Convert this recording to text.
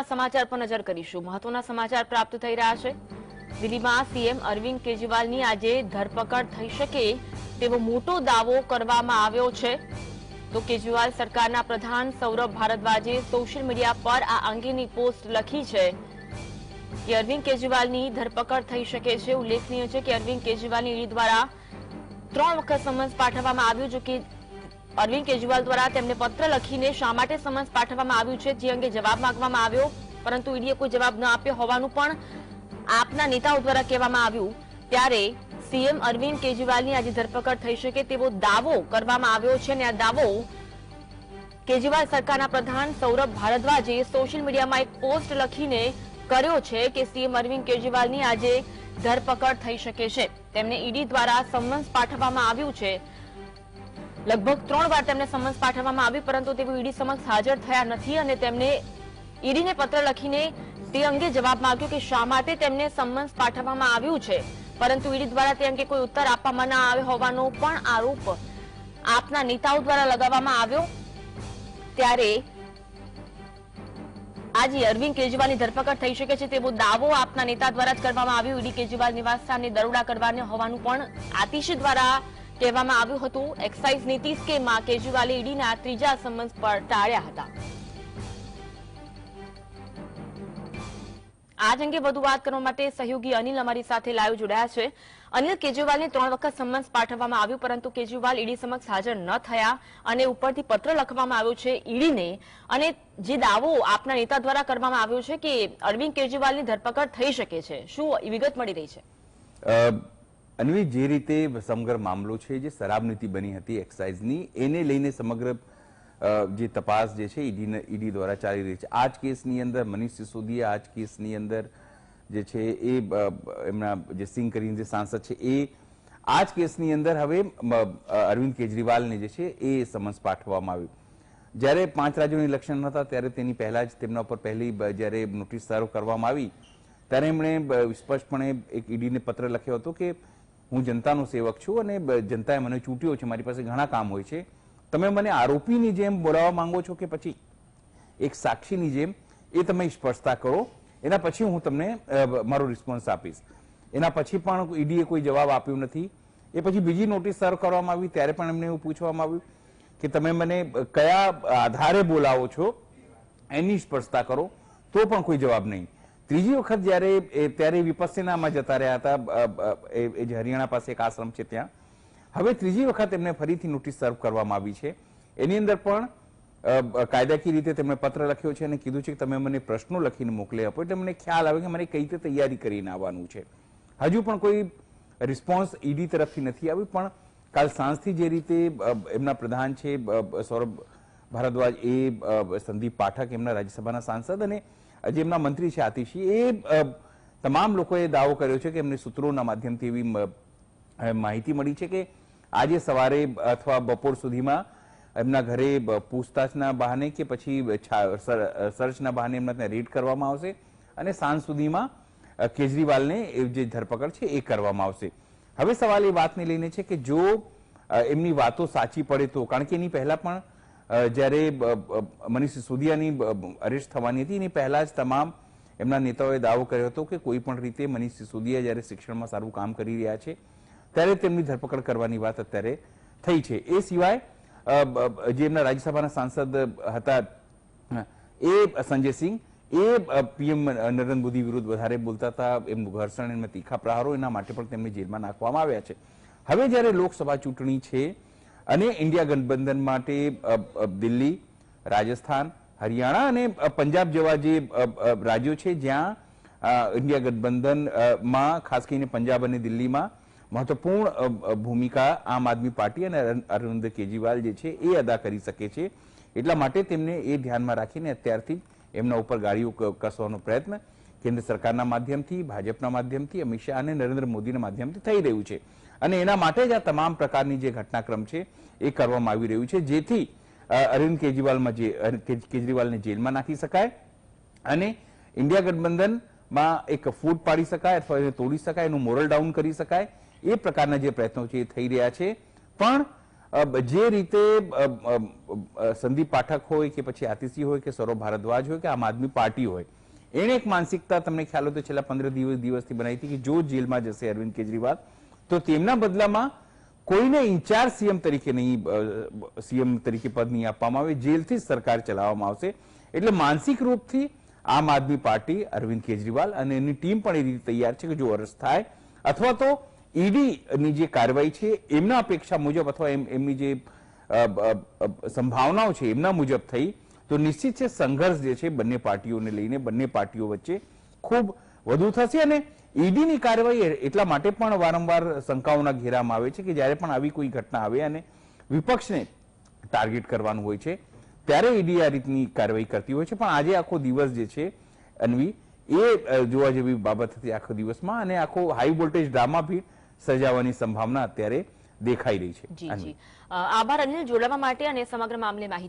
મહત્વના સમાચાર પર નજર કરીશું. મહત્વના સમાચાર પ્રાપ્ત થઈ રહ્યા છે. દિલ્હીમાં સીએમ અરવિંદ કેજરીવાલની આજે ધરપકડ થઈ શકે તેવો મોટો દાવો કરવામાં આવ્યો છે. તો કેજરીવાલ સરકારના પ્રધાન સૌરભ ભારદ્વાજે સોશિયલ મીડિયા પર આ અંગેની પોસ્ટ લખી છે કે અરવિંદ કેજરીવાલની ધરપકડ થઈ શકે છે. ઉલ્લેખનીય છે કે અરવિંદ કેજરીવાલની ઈડી દ્વારા ત્રણ વખત સમન્સ પાઠવવામાં આવ્યું જો કે અરવિંદ કેજરીવાલ દ્વારા તેમને પત્ર લખીને શા માટે સમન્સ પાઠવવામાં આવ્યું છે જે અંગે જવાબ માંગવામાં આવ્યો, પરંતુ ઈડીએ કોઈ જવાબ ન આપ્યો હોવાનું પણ આપના નેતાઓ દ્વારા કહેવામાં આવ્યું. ત્યારે સીએમ અરવિંદ કેજરીવાલની આજે ધરપકડ થઈ શકે તેવો દાવો કરવામાં આવ્યો છે અને આ દાવો કેજરીવાલ સરકારના પ્રધાન સૌરભ ભારદ્વાજે સોશિયલ મીડિયામાં એક પોસ્ટ લખીને કર્યો છે કે સીએમ અરવિંદ કેજરીવાલની આજે ધરપકડ થઈ શકે છે. તેમને ઈડી દ્વારા સમન્સ પાઠવવામાં આવ્યું છે. લગભગ ત્રણ વાર તેમને સમન્સ પાઠવવામાં આવ્યું પરંતુ તેઓ ઈડી સમક્ષ હાજર થયા નથી અને તેમને ઈડીને પત્ર લખીને તે અંગે જવાબ માંગ્યો કે શા માટે તેમને સમન્સ પાઠવવામાં આવ્યું છે. પરંતુ ઈડી દ્વારા તે અંગે કોઈ ઉત્તર આપવામાં ના આવ્યો હોવાનો પણ આરોપ આપના નેતાઓ દ્વારા લગાવવામાં આવ્યો. ત્યારે આજે અરવિંદ કેજરીવાલની ધરપકડ થઈ શકે છે તેવો દાવો આપના નેતા દ્વારા જ કરવામાં આવ્યો. ઈડી કેજરીવાલ નિવાસ સ્થાને દરોડા કરવાને હોવાનું પણ આતિશ દ્વારા કહેવામાં આવ્યું હતું, એક્સાઇઝ નીતિ સ્કેમમાં કેજરીવાલે ઈડીના ત્રીજા સમન્સ પર ટાળ્યા હતા. આજ અંગે વધુ વાત કરવા માટે સહયોગી અનિલ અમારી સાથે લાઈવ જોડાયા છે. અનિલ, કેજરીવાલને ત્રણ વખત સમન્સ પાઠવવામાં આવ્યું, પરંતુ કેજરીવાલ ઈડી સમક્ષ હાજર ન થયા અને ઉપરથી પત્ર લખવામાં આવ્યો છે ઈડીને. અને જે દાવો આપના નેતા દ્વારા કરવામાં આવ્યો છે કે અરવિંદ કેજરીવાલની ધરપકડ થઈ શકે છે. શું વિગત મળી રહી છે? અન્વી જે રીતે સમગ્ર મામલો છે, જે શરાબ નીતિ બની હતી એક્સાઇઝની, એને લઈને સમગ્ર જે તપાસ જે છે ઈડી ઈડી દ્વારા ચાલી રહી છે. આ જ કેસની અંદર મનીષ સિસોદિયા આ જ કેસની અંદર જે છે, એ એમના જે સિંહ કરીને જે સાંસદ છે, એ આ જ કેસની અંદર હવે અરવિંદ કેજરીવાલને જે છે, એ સમન્સ પાઠવવામાં આવ્યું. જ્યારે પાંચ રાજ્યોની ઇલેક્શન હતા, ત્યારે તેની પહેલા જ તેમના ઉપર પહેલી જ્યારે નોટિસ સર્વ કરવામાં આવી, ત્યારે એમણે સ્પષ્ટપણે એક ઈડીને પત્ર લખ્યો હતો કે હું જનતાનો સેવક છું અને જનતાએ મને ચૂંટ્યો છે, મારી પાસે ઘણા કામ હોય છે. તમે મને આરોપીની જેમ બોલાવવા માંગો છો કે પછી? એક સાક્ષીની જેમ, એ તમે સ્પષ્ટતા કરો. એના પછી હું તમને મારો રિસ્પોન્સ આપીશ. એના પછી પણ ઈડીએ કોઈ જવાબ આપ્યો નથી. એ પછી બીજી નોટિસ સર્વ કરવામાં આવી, ત્યારે પણ એમને એવું પૂછવામાં આવ્યું કે તમે મને કયા આધારે બોલાવો છો, એની સ્પષ્ટતા કરો, તો પણ કોઈ જવાબ નહીં. ત્રીજી વખત જ્યારે ત્યારે વિપસ્યનામાં જતા રહ્યા હતા એ જે હરિયાણા પાસે એક આશ્રમ છે ત્યાં. હવે ત્રીજી વખત એમને ફરીથી નોટિસ સર્વ કરવામાં આવી છે. એની અંદર પણ કાયદાકીય રીતે તેમણે પત્ર લખ્યો છે અને કીધું છે કે તમે મને પ્રશ્નો લખીને મોકલી આપો એટલે મને ખ્યાલ આવે કે મને કઈ રીતે તૈયારી કરીને આવવાનું છે. હજુ પણ કોઈ રિસ્પોન્સ ઈડી તરફથી નથી આવ્યું પણ કાલ સાંજથી જે રીતે એમના પ્રધાન છે સૌરભ ભારદ્વાજ એ સંદીપ પાઠક એમના રાજ્યસભાના સાંસદ અને જે એમના મંત્રી છે આતિશી, એ તમામ લોકોએ દાવો કર્યો છે કે એમને સૂત્રોના માધ્યમથી એવી માહિતી મળી છે કે આજે સવારે અથવા બપોર સુધીમાં એમના ઘરે પૂછતાછના બહાને કે પછી સર્ચના બહાને એમના રેડ કરવામાં આવશે અને સાંજ સુધીમાં કેજરીવાલને જે ધરપકડ છે એ કરવામાં આવશે. હવે સવાલ એ વાતને લઈને છે કે જો એમની વાતો સાચી પડે તો, કારણ કે એની પહેલા પણ જ્યારે મનીષ સિસોદિયાની અરેસ્ટ થવાની હતી, એની પહેલાં જ તમામ એમના નેતાઓએ દાવો કર્યો હતો કે કોઈ પણ રીતે મનીષ સિસોદિયા જ્યારે શિક્ષણમાં સારું કામ કરી રહ્યા છે, ત્યારે તેમની ધરપકડ કરવાની વાત અત્યારે થઈ છે. એ સિવાય જે એમના રાજ્યસભાના સાંસદ હતા, એ સંજય સિંહ, એ પીએમ નરેન્દ્ર મોદી વિરુદ્ધ વધારે બોલતા હતા એમનું ઘર્ષણ, એમના તીખા પ્રહારો એના માટે પણ તેમને જેલમાં નાખવામાં આવ્યા છે. હવે જ્યારે લોકસભા ચૂંટણી છે અને ઇન્ડિયા ગઠબંધન માટે દિલ્હી, રાજસ્થાન, હરિયાણા અને પંજાબ જેવા જે રાજ્યો છે જ્યાં ઇન્ડિયા ગઠબંધનમાં ખાસ કરીને પંજાબ અને દિલ્હીમાં મહત્વપૂર્ણ ભૂમિકા આમ આદમી પાર્ટી અને અરવિંદ કેજરીવાલ જે છે એ અદા કરી શકે છે. એટલા માટે તેમને એ ધ્યાનમાં રાખીને અત્યારથી એમના ઉપર ગાડીઓ કસવાનો પ્રયત્ન કેન્દ્ર સરકારના માધ્યમથી, ભાજપના માધ્યમથી, અમિત શાહ અને નરેન્દ્ર મોદીના માધ્યમથી થઈ રહ્યું છે. અને એના માટે જ આ તમામ પ્રકારની જે ઘટનાક્રમ છે, એ કરવામાં આવી રહ્યું છે. જેથી અરવિંદ કેજરીવાલમાં જે કેજરીવાલને જેલમાં નાખી શકાય અને ઇન્ડિયા ગઠબંધનમાં એક ફૂટ પાડી શકાય અથવા એને તોડી શકાય, એનું મોરલ ડાઉન કરી શકાય, એ પ્રકારના જે પ્રયત્નો છે એ થઈ રહ્યા છે. પણ જે રીતે સંદીપ પાઠક હોય કે પછી આતિશી હોય કે સૌરભ ભારદ્વાજ હોય કે આમ આદમી પાર્ટી હોય એણે એક માનસિકતા તમને ખ્યાલ હોય તો છેલ્લા પંદર દિવસ, દિવસથી બનાવી હતી કે જો જેલમાં જશે અરવિંદ કેજરીવાલ તો તેમના બદલામાં કોઈને ઇન્ચાર્જ સીએમ તરીકે નહીં સીએમ તરીકે પદ નહીં આપવામાં આવે, જેલથી સરકાર ચલાવવામાં આવશે. એટલે માનસિક રૂપથી આમ આદમી પાર્ટી અરવિંદ કેજરીવાલ અને એની ટીમ પણ એ રીતે તૈયાર છે કે જો અરસ થાય, અથવા તો ઈડીની જે કાર્યવાહી છે, એમના અપેક્ષા મુજબ અથવા એમ- એમની જે સંભાવનાઓ છે, એમના મુજબ થઈ, તો નિશ્ચિત છે સંઘર્ષ જે છે બંને પાર્ટીઓને લઈને બંને પાર્ટીઓ વચ્ચે ખૂબ વધુ થશે. અને ઈડીની કાર્યવાહી એટલા માટે પણ વારંવાર શંકાઓના ઘેરામાં આવે છે કે જ્યારે પણ આવી કોઈ ઘટના આવે અને વિપક્ષને ટાર્ગેટ કરવાનું હોય છે ત્યારે ઈડી આ રીતની કાર્યવાહી કરતી હોય છે. પણ આજે આખો દિવસ જે છે અન્વી એ જોવા જેવી બાબત હતી આખો દિવસમાં અને આખો હાઈ વોલ્ટેજ ડ્રામા બી સર્જાવાની સંભાવના અત્યારે દેખાઈ રહી છે. આભાર અનિલ જોડાવા માટે અને સમગ્ર મામલે માહિતી